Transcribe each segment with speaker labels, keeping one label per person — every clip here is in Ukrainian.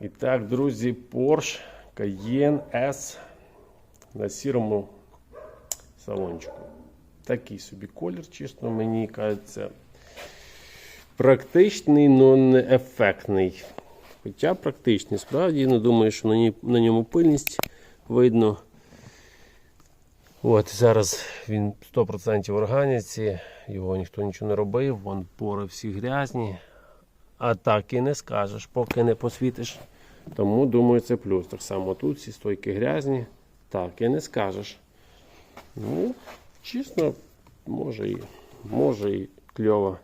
Speaker 1: І так, друзі, Porsche Cayenne S на сірому салончику. Такий собі колір, чесно, мені кажеться, практичний, але не ефектний. Хоча практичний, справді, не думаю, що на, на ньому пильність видно. От, зараз він 100% в органіці, його ніхто нічого не робив, вон пори всі грязні. А так і не скажеш, поки не посвітиш. Тому думаю, це плюс. Так само тут всі стойки грязні, так і не скажеш. Ну, чесно, може і, може і кльово.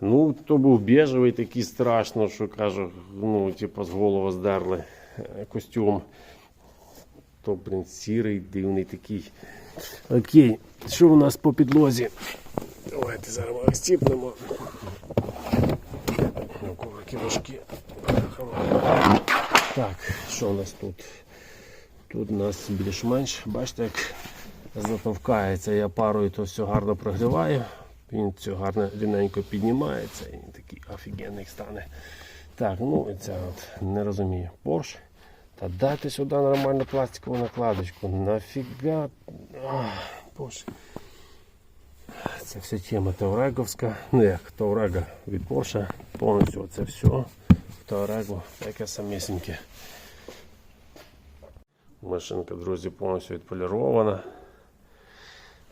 Speaker 1: Ну, то був біжевий такий страшно, що кажу, ну, типу, з голову здерли е, костюм. То, блін, сірий, дивний такий. Окей, що у нас по підлозі? Давайте зараз ми стіпнемо. Ну, важкі. Так, що у нас тут? Тут у нас більш-менш, бачите, як затовкається. Я парою то все гарно прогріваю. Він все гарно рівненько піднімається і такий офігенний стане. Так, ну і це от не розумію. Порш. Та дайте сюди нормальну пластикову накладочку. Нафіга. Ах, Боже. Це вся тема Тауреговська. Ну як Таурега від Porsche. Повністю це все. в Таурегу таке самісіньке. Машинка, друзі, повністю відполірована.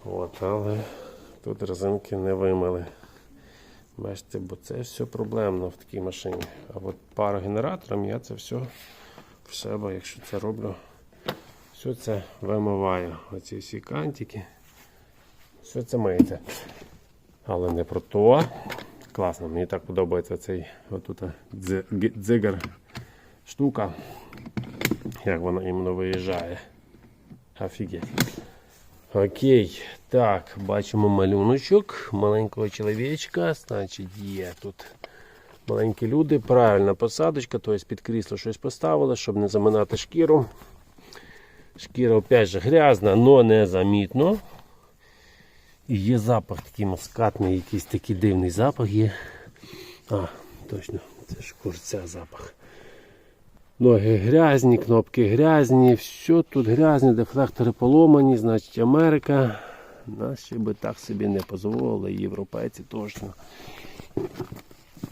Speaker 1: От, але тут резинки не вимили. Бачите, бо це все проблемно в такій машині. А от парогенератором я це все в себе, якщо це роблю, все це вимиваю. Оці всі кантики. Все це миється. Але не про то. Класно, мені так подобається цей отут дзи- дзигар штука. Як вона іменно виїжджає. Офігеть. Окей, так, бачимо малюночок маленького чоловічка. Значить, є тут маленькі люди. Правильна посадочка, тобто під крісло щось поставили, щоб не заминати шкіру. Шкіра опять же грязна, але незамітно. І є запах такий маскатний, якийсь такий дивний запах є. А, точно, це ж курця запах. Ноги грязні, кнопки грязні, все тут грязне, дефлектори поломані, значить Америка. Наші би так собі не дозволили, європейці точно.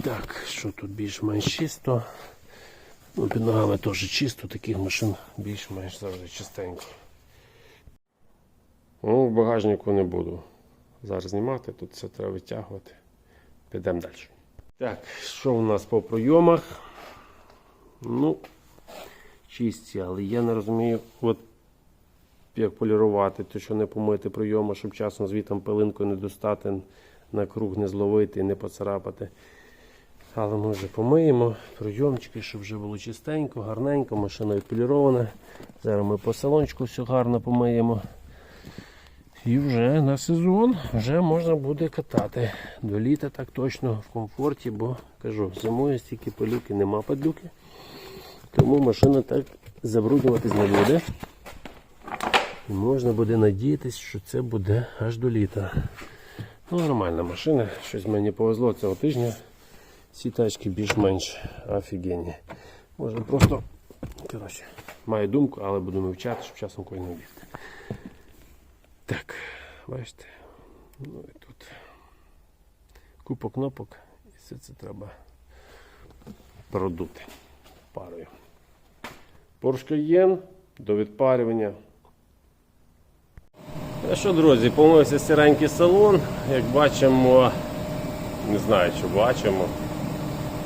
Speaker 1: Так, що тут більш-менш чисто. Ну, під ногами теж чисто, таких машин більш-менш завжди чистенько. Ну, в багажнику не буду зараз знімати, тут все треба витягувати. Підемо далі. Так, що у нас по прийомах? Ну, чисті, але я не розумію, от як полірувати, то що не помити прийоми, щоб часом звітом пилинку не достати, на круг не зловити і не поцарапати. Але ми вже помиємо прийомчики, щоб вже було чистенько, гарненько, машина відполірована. Зараз ми по салончику все гарно помиємо. І вже на сезон вже можна буде катати. До літа так точно в комфорті, бо кажу, зимою стільки пилюки, нема падлюки. Тому машина так забруднюватись не буде. І можна буде надіятися, що це буде аж до літа. Ну, нормальна машина, щось мені повезло цього тижня. Ці тачки більш-менш офігенні. Можна просто коротше, маю думку, але буду вивчати, щоб часом кої не бігти. Так, бачите, ну і тут купа кнопок, і все це треба продути парою. Porsche Cayenne до відпарювання. Ну що, друзі, помився сіренький салон. Як бачимо, не знаю, чи бачимо.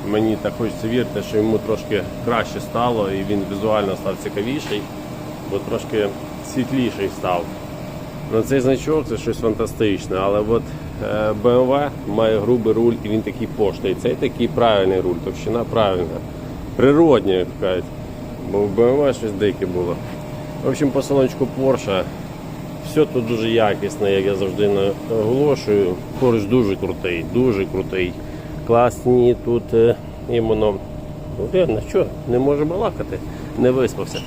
Speaker 1: Мені так хочеться вірити, що йому трошки краще стало і він візуально став цікавіший, бо трошки світліший став. Ну, цей значок це щось фантастичне, але от е, BMW має грубий руль і він такий поштий. Цей такий правильний руль, товщина правильна. Природня, як кажуть. Бо в BMW щось дике було. В общем, по салончику Porsche все тут дуже якісне, як я завжди наголошую. Поруч дуже крутий, дуже крутий. Класні тут е, іменно. Ну, реально, що, не може балакати, не виспався.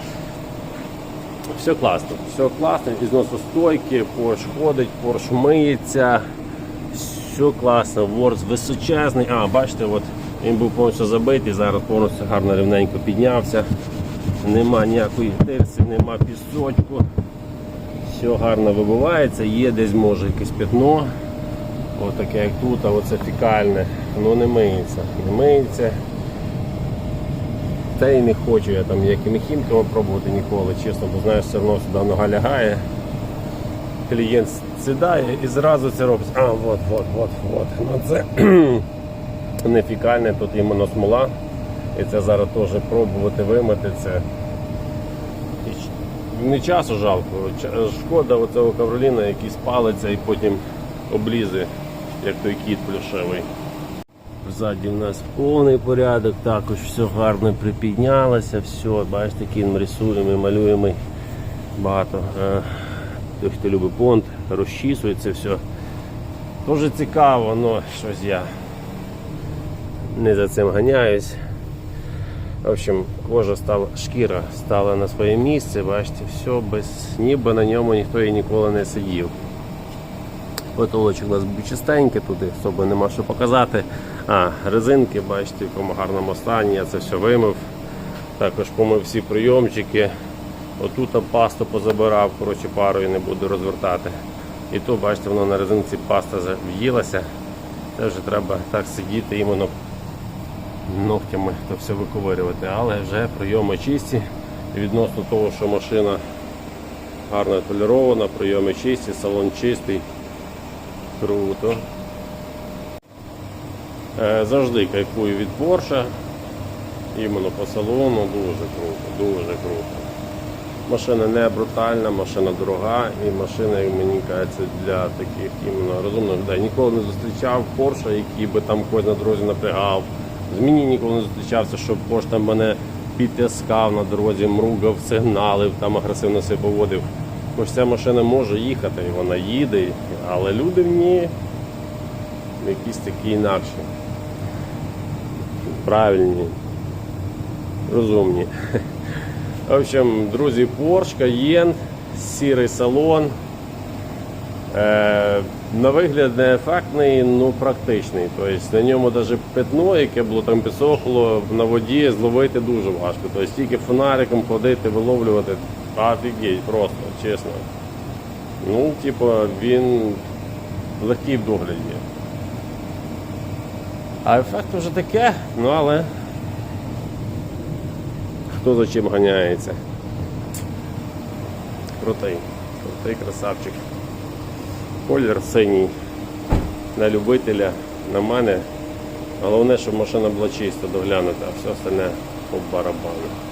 Speaker 1: Все класно, все класно, ізносостойки, Porsche ходить, Porsche миється, все класно, ворс височезний. А, бачите, от Він був повністю забитий, зараз повністю гарно рівненько піднявся. Нема ніякої тирси, нема пісочку. Все гарно вибивається, є десь може якесь пятно. Отаке як тут, а оце фікальне. Воно не миється. Не миється. Та й не хочу я там ніякими хімками пробувати ніколи, чесно, бо знаєш, все одно сюди нога лягає. Клієнт сідає і зразу це робить. А, от, от, от, от. Ну це не фікальне, тут іменно смола. І це зараз теж пробувати вимити це. І Не часу жалко. Шкода оцього кавроліна, який спалиться і потім облізе, як той кіт плюшевий. Ззаді в нас повний порядок, також все гарно припіднялося, все, бачите, кін рисуємо, малюємо. Багато. Е, Той, хто любить понт, розчісується все. Дуже цікаво, але щось я не за цим ганяюсь. В общем, кожа стала, шкіра стала на своє місце, бачите, все без ніби на ньому ніхто і ніколи не сидів. Потолочок у нас був чистенький, туди особо нема що показати. А, резинки, бачите, в якому гарному стані, я це все вимив. Також помив всі прийомчики. Отут пасту позабирав, коротше, парою не буду розвертати. І то, бачите, воно на резинці паста в'їлася. Це вже треба так сидіти іменно ногтями то все виковирювати. Але вже прийоми чисті. Відносно того, що машина гарно полірована, прийоми чисті, салон чистий. Круто. Е, Завжди кайфую від Porsche. Іменно по салону дуже круто, дуже круто. Машина не брутальна, машина дорога і машина, як мені кажеться, для таких іменно розумних людей. Ніколи не зустрічав Porsche, який би там когось на дорозі напрягав. З мені ніколи не зустрічався, щоб Porsche там мене підтискав на дорозі, мругав, сигналив, там агресивно себе поводив. Хоч ця машина може їхати, і вона їде, але люди в ній якісь такі інакші. Правильні, розумні. В общем, друзі, Porsche, Cayenne, сірий салон. Е, на вигляд не ефектний, ну практичний. Тобто на ньому навіть пятно, яке було там підсохло, на воді зловити дуже важко. Тобто тільки фонариком ходити, виловлювати, офігеть, просто, чесно. Ну, типу, він легкий в догляді. А ефект вже таке, ну але хто за чим ганяється. Крутий, крутий красавчик. Колір синій на любителя, на мене. Головне, щоб машина була чисто доглянута, а все остальне по барабану.